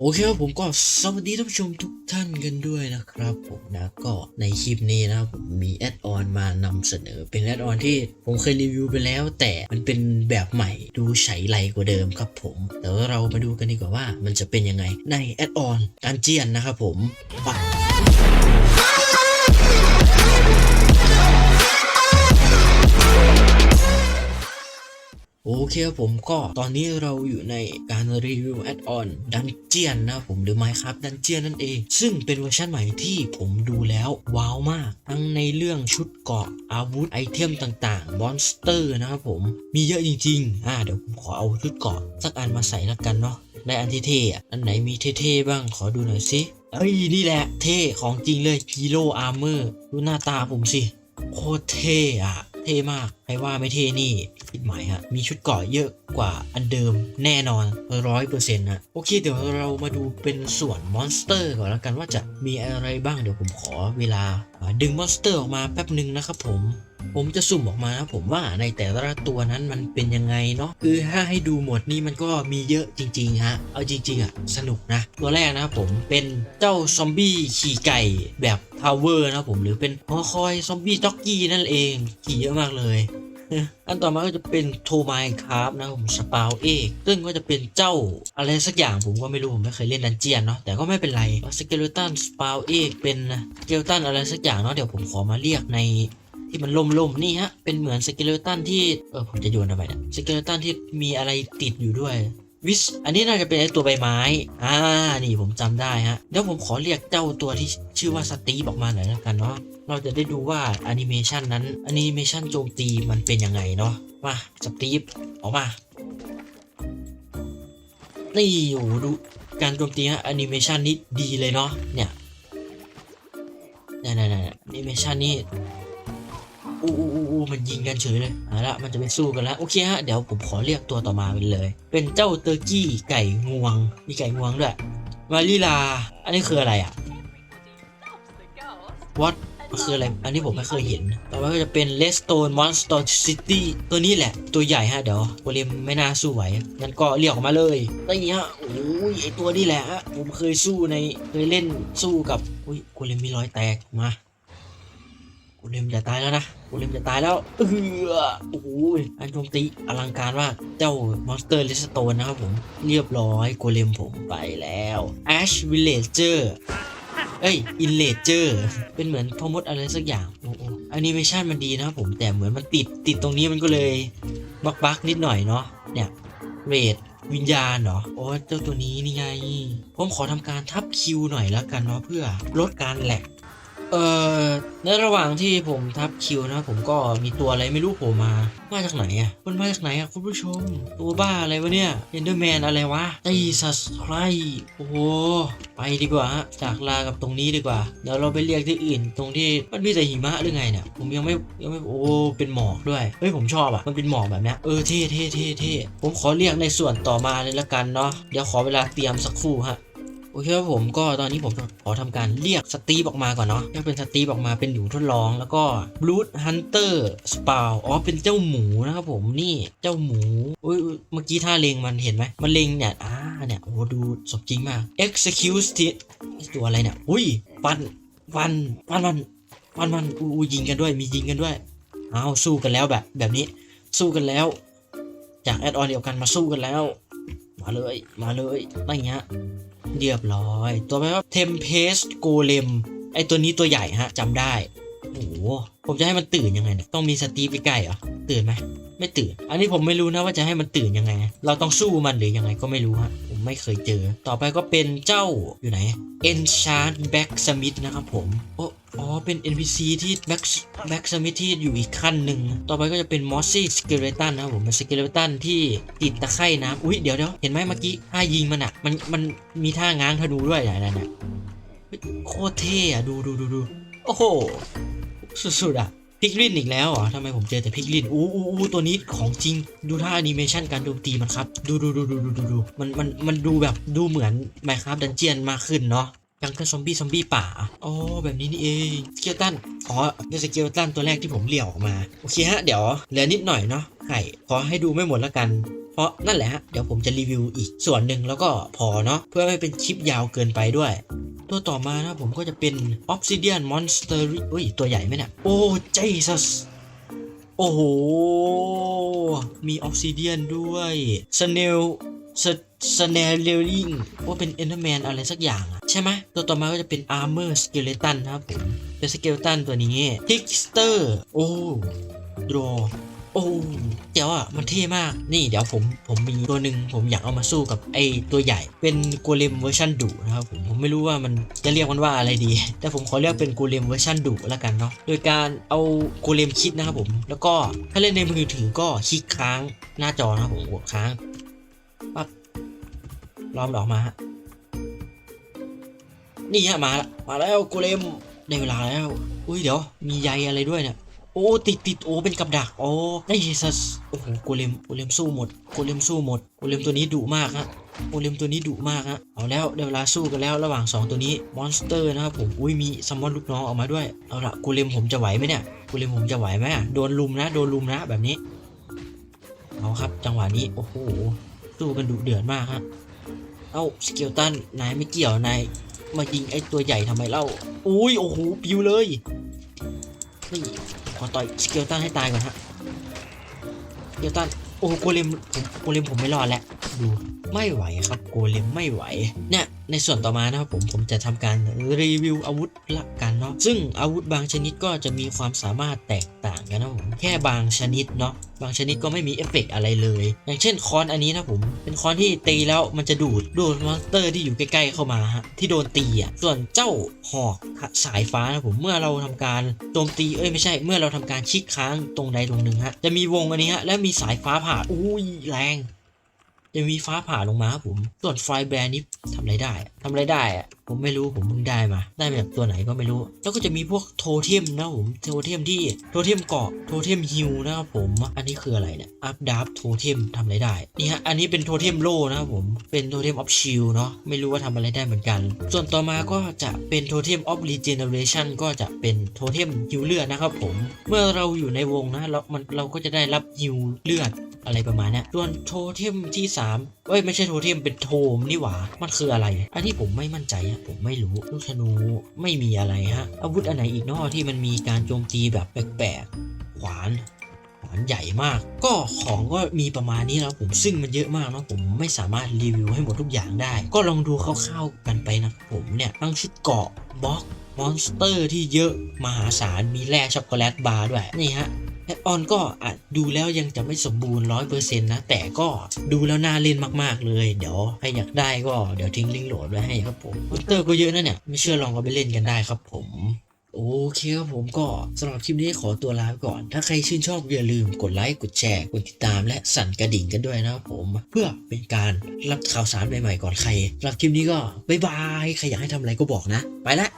โอเคครับผมก็สวัสดีท่านผู้ชมทุกท่านกันด้วยนะครับผมนะก็ในคลิปนี้นะผมมีแอดออนมานำเสนอเป็นแอดออนที่ผมเคยรีวิวไปแล้ว แต่มันเป็นแบบใหม่ดูใช้ไรกว่าเดิมครับผมเดี๋ยวเรามาดูกันดีกว่าว่ามันจะเป็นยังไงในแอดออนการเจียนนะครับผมไป โอเคครับผมก็ตอนนี้เราอยู่ในการรีวิวแอดออนดันเจียนนะผมหรือ Minecraft ดันเจียนนั่นเอง ซึ่งเป็นเวอร์ชันใหม่ที่ผมดูแล้วว้าวมาก ทั้งในเรื่องชุดเกราะอาวุธไอเทมต่างๆมอนสเตอร์นะครับผมมีเยอะจริงๆ อ่าเดี๋ยวผมขอเอาชุดเกราะสักอันมาใส่ล้วกันเนาะได้อันที่เท่ะอันไหนมีเท่ๆบ้างขอดูหน่อยสิเอ้ยนี่แหละเท่ของจริงเลยฮีโร่อาร์เมอร์ดูหน้าตาผมสิโคตรเท่อะ เท่มากใครว่าไม่เท่นี่ผิดหมายฮะ มีชุดเกาะเยอะกว่าอันเดิมแน่นอนร้อยเปอร์เซ็นต์นะโอเค เดี๋ยวเรามาดูเป็นส่วนมอนสเตอร์ก่อนแล้วกันว่าจะมีอะไรบ้างเดี๋ยวผมขอเวลาดึงมอนสเตอร์ออกมาแป๊บหนึ่งนะครับผม ผมจะสุ่มออกมาผมว่าในแต่ละตัวนั้นมันเป็นยังไงเนาะคือถ้าให้ดูหมดนี่มันก็มีเยอะจริงๆฮะเอาจริงๆอะสนุกนะ ตัวแรกนะครับผมเป็นเจ้าซอมบี้ขี่ไก่แบบทาวเวอร์นะครับผมหรือเป็นฮอคอยซอมบี้จ็อกกี้นั่นเองขี่เยอะมากเลยอันต่อมาก็จะเป็นโทไมคราฟนะครับผมสปาวเอกซึ่งก็จะเป็นเจ้าอะไรสักอย่างผมก็ไม่รู้ ผมไม่เคยเล่นดันเจียนเนาะแต่ก็ไม่เป็นไรสเกลตันสปาวเอกเป็นสเกลตันอะไรสักอย่างเนาะเดี๋ยวผมขอมาเรียกใน ที่มันล่มๆนี่ฮะ เป็นเหมือนสเกเลตันที่เออผมจะโยนอะไรเนี่ยสเกเลตันที่มีอะไรติดอยู่ด้วยวิสอันนี้น่าจะเป็นไอตัวใบไม้ อ่า นี่ผมจำได้ฮะ เดี๋ยวผมขอเรียกเจ้าตัวที่ชื่อว่าสตีฟออกมาหน่อยแล้วกันเนาะ เราจะได้ดูว่าแอนิเมชันนั้นแอนิเมชันโจมตีมันเป็นยังไงเนาะ มาสตีฟออกมา นี่โอ้โหดูการโจมตีฮะแอนิเมชันนี้ดีเลยเนาะ เนี่ยเนี่ยเนี่ยเนี่ยแอนิเมชันนี้ อู้อู้อู้มันยิงกันเฉยเลยเอาละมันจะไปสู้กันแล้วโอเคฮะเดี๋ยวผมขอเรียกตัวต่อมาเป็นเลย เป็นเจ้าเตอร์กี้ไก่งวงมีไก่งวงด้วยมาริลา อันนี้คืออะไรอะ What มันคืออะไร อันนี้ผมไม่เคยเห็น ต่อไปก็จะเป็น Redstone Monster City ตัวนี้แหละ ตัวใหญ่ฮะ เดี๋ยวโกเลมไม่น่าสู้ไหว งั้นก็เรียกออกมาเลยตัวนี้ฮะ โอ้ยไอตัวนี้แหละ ผมเคยสู้ใน เคยเล่นสู้กับ อุ้ยโกเลมมีรอยแตก มาโกเลมจะตายแล้วนะ กเลมจะตายแล้วเออโอ้โหอันโจมตีอลังการมากเจ้า Monster Redstone นะครับผมเรียบร้อยโกเลมผมไปแล้ว Ash Villager เอ้ยอินเลเจอร์เป็นเหมือนพอมดอะไรสักอย่างโอ้โหแอนิเมชันมันดีนะครับผมแต่เหมือนมันติดติดตรงนี้มันก็เลยบักบักนิดหน่อยเนาะเนี่ยเรดวิญญาณเหรอ โอ้เจ้าตัวนี้นี่ไง ผมขอทำการทับคิวหน่อยแล้วกันเนาะเพื่อลดการแหลก เอ่อในระหว่างที่ผมทับคิวนะผมก็มีตัวอะไรไม่รู้โผล่มามาจากไหนอะมันมาจากไหนอะคุณผู้ชม ตัวบ้าอะไรวะเนี่ยเอนเดอร์แมนอะไรวะไอสัสไครโอ้โหไปดีกว่าฮะจากลากับตรงนี้ดีกว่าเดี๋ยวเราไปเรียกที่อื่น ตรงที่มันมีแต่หิมะหรือไงเนี่ยผมยังไม่ยังไม่โอ้เป็นหมอกด้วยเฮ้ยผมชอบอะมันเป็นหมอกแบบเนี้ยเออเท่เท่เท่เท่ผมขอเรียกในส่วนต่อมาเลยละกันเนาะเดี๋ยวขอเวลาเตรียมสักครู่ฮะ โอเคครับผมก็ตอนนี้ผมขอทำการเรียกสตีฟออกมาก่อนเนาะถ้าเป็นสตีฟออกมาเป็นหนูทดลอง แล้วก็บลูดฮันเตอร์สปาวอ๋อเป็นเจ้าหมูนะครับผมนี่เจ้าหมูอุ้ยเมื่อกี้ท่าเลงมันเห็นไหมมันเลงเนี่ยอ่าเนี่ยโอ้ดูสมจริงมาก execute ตัวอะไรเนี่ยอุ้ยฟันฟันฟันมันฟันมันอู้ยิงกันด้วยมียิงกันด้วยอ้าสู้กันแล้วแบบแบบนี้สู้กันแล้ว จากแอดออนเดียวกันมาสู้กันแล้ว มาเลยมาเลยอะไรเงี้ย เรียบร้อย ตัวไปว่า Tempest Golem ไอตัวนี้ตัวใหญ่ฮะจำได้โอ้โหผมจะให้มันตื่นยังไงเนี่ยต้องมีสตีฟใกล้เหรอตื่นไหมไม่ตื่น อันนี้ผมไม่รู้นะว่าจะให้มันตื่นยังไง เราต้องสู้มันหรือยังไงก็ไม่รู้ฮะผมไม่เคยเจอ ต่อไปก็เป็นเจ้าอยู่ไหน Enchant Blacksmith นะครับผมโอ้ เป็น NPC ที่ Black Blacksmith ที่อยู่อีกขั้นหนึ่ง ต่อไปก็จะเป็น Mossy Skeleton นนะครับผมเป็น Skeleton ที่ติดตะไคร่น้ำอุ้ยเดี๋ยวเดี๋ยวเห็นไหมเมื่อกี้ท่ายิงมันอะมันมันมีท่าง้างธนูด้วยนะนั่นน่ะโคตรเท่อะดูดูดูดูโอ้โห สุดๆอะพิกลินอีกแล้วเหรอทำไมผมเจอแต่พิกลินอู้อู้อู้ตัวนี้ของจริง ดูท่าแอนิเมชันการโจมตีมันครับ ดูดูดูดูดูดูดูมันมันมันดูแบบดูเหมือน Minecraft Dungeon มากขึ้นเนาะ จังเกิลซอมบี้ซอมบี้ป่าอ๋อแบบนี้นี่เองสเกลตันอ๋อเป็นสเกลตันตัวแรกที่ผมเลี่ยวออกมา โอเคฮะ เดี๋ยวเหลือนิดหน่อยเนาะไข่ขอให้ดูไม่หมดละกัน เพราะนั่นแหละฮะ เดี๋ยวผมจะรีวิวอีกส่วนหนึ่งแล้วก็พอเนาะเพื่อไม่เป็นคลิปยาวเกินไปด้วย ตัวต่อมานะผมก็จะเป็น Obsidian Monster อุ้ย ตัวใหญ่ไหมเนี่ยโอ้ Jesus โอ้โห มี Obsidian ด้วยสเนล Snail Snailling ว่าเป็น Enderman อะไรสักอย่างอะใช่ไหมตัวต่อมาก็จะเป็น Armor Skeleton นะครับผมเป็น Skeleton ตัวนี้ Trickster โอ้ Draw โอ้เดี๋ยวอะมันเท่มากนี่เดี๋ยวผมผมมีตัวหนึ่งผมอยากเอามาสู้กับไอตัวใหญ่ เป็นโกเลมเวอร์ชันดุนะครับผมผมไม่รู้ว่ามันจะเรียกมันว่าอะไรดี แต่ผมขอเรียกเป็นโกเลมเวอร์ชันดุแล้วกันเนาะโดยการเอาโกเลมคิดนะครับผมแล้วก็ถ้าเล่นในมือถือก็คลิกค้างหน้าจอนะครับผมกดค้างปั๊บ ล้อมดอกมาฮะนี่ฮะมาละมาแล้วโกเลมได้เวลาแล้ว อุ้ยเดี๋ยว มีใยอะไรด้วยเนี่ยโอ้ติดติดโอ้เป็นกับดักโอ้ได้ซัสโอ้โหโกเลมโกเลมสู้หมดโกเลมสู้หมดโกเลมตัวนี้ดุมากฮะโกเลมตัวนี้ดุมากฮะเอาแล้วได้เวลาสู้กันแล้วระหว่างสองตัวนี้มอนสเตอร์นะครับผมอุ้ยมีซัมมอนลูกน้องออกมาด้วยเอาละโกเลมผมจะไหวไหมเนี่ยโกเลมผมจะไหวไหมอะโดนลุมนะโดนลุมนะแบบนี้เอาครับจังหวะนี้โอ้โหสู้กันดุเดือดมากฮะ เอ้าสเกลตันนายไม่เกี่ยวนายมายิงไอ้ตัวใหญ่ทำไมเล่าอุ้ยโอ้โหปิวเลยนี่ขอต่อยสเกลตันให้ตายก่อนฮะสเกลตันโอ้โหโกเลมผมโกเลมผมไม่รอดแล้วดูไม่ไหวครับโกเลมไม่ไหวเนี่ยในส่วนต่อมานะครับผมผมจะทำการรีวิวอาวุธละกันเนาะซึ่งอาวุธบางชนิดก็จะมีความสามารถแตกต่างกันนะผมแค่บางชนิดเนาะบางชนิดก็ไม่มีเอฟเฟกต์อะไรเลย อย่างเช่นคอนอันนี้นะผม เป็นคอนที่ตีแล้วมันจะดูดดูดมอนสเตอร์ที่อยู่ใกล้ๆเข้ามาฮะที่โดนตีอะส่วนเจ้าหอกสายฟ้านะผมเมื่อเราทำการโจมตีเอ้ยไม่ใช่เมื่อเราทำการชิกค้างตรงใดตรงหนึ่งฮะจะมีวงอันนี้ฮะและมีสายฟ้าผ่าอุ้ยแรง จะมีฟ้าผ่าลงมาครับผมส่วนไฟแบรนด์นี้ทำอะไรได้ทำอะไรได้อะผมไม่รู้ผมเพิ่งได้มา ได้มาจากตัวไหนก็ไม่รู้ แล้วก็จะมีพวกโทเทมนะครับผมโทเทมที่โทเทมเกาะโทเทมฮิลนะครับผม อันนี้คืออะไรเนี่ยอัพดับโทเทมทำอะไรได้นี่ฮะอันนี้เป็นโทเทมโล่นะครับผมเป็นโทเทมออฟชิลเนาะไม่รู้ว่าทำอะไรได้เหมือนกัน ส่วนต่อมาก็จะเป็นโทเทมออฟรีเจเนเรชันก็จะเป็นโทเทมฮิลเลือดนะครับผม เมื่อเราอยู่ในวงนะเรามันเราก็จะได้รับฮิลเลือด อะไรประมาณเนี้ยส่วนโทเทมที่3เอ้ยไม่ใช่โทเทมเป็นโทมนี่หว่า มันคืออะไร อันนี้ผมไม่มั่นใจอะผมไม่รู้ลูกธนูไม่มีอะไรฮะ อาวุธอันไหนอีกนอะที่มันมีการโจมตีแบบแปลกๆ ขวานขวานใหญ่มาก ก็ของก็มีประมาณนี้แล้วผมซึ่งมันเยอะมากเนอะผมไม่สามารถรีวิวให้หมดทุกอย่างได้ ก็ลองดูคร่าวๆกันไปนะผมเนี่ยทั้งชุดเกาะบล็อกมอนสเตอร์ที่เยอะมหาศาลมีแร่ช็อกโกแลตบาร์ด้วยนี่ฮะ อออนก็อาจดูแล้วยังจะไม่สมบูรณ์ร้อยเปอร์เซ็นต์นะ แต่ก็ดูแล้วน่าเล่นมากๆเลย เดี๋ยวใครอยากได้ก็เดี๋ยวทิ้งลิงก์โหลดไว้ให้ครับผมมอนเตอร์ก็เยอะนะเนี่ย ไม่เชื่อลองเอาไปเล่นกันได้ครับผมโอเคครับผมก็สำหรับคลิปนี้ขอตัวลาไปก่อน ถ้าใครชื่นชอบอย่าลืมกดไลค์ กดแชร์ กดติดตามและสั่นกระดิ่งกันด้วยนะครับผม เพื่อเป็นการรับข่าวสารใหม่ๆก่อนใครสำหรับคลิปนี้ก็บ๊ายบาย ใครอยากให้ทำอะไรก็บอกนะ ไปละ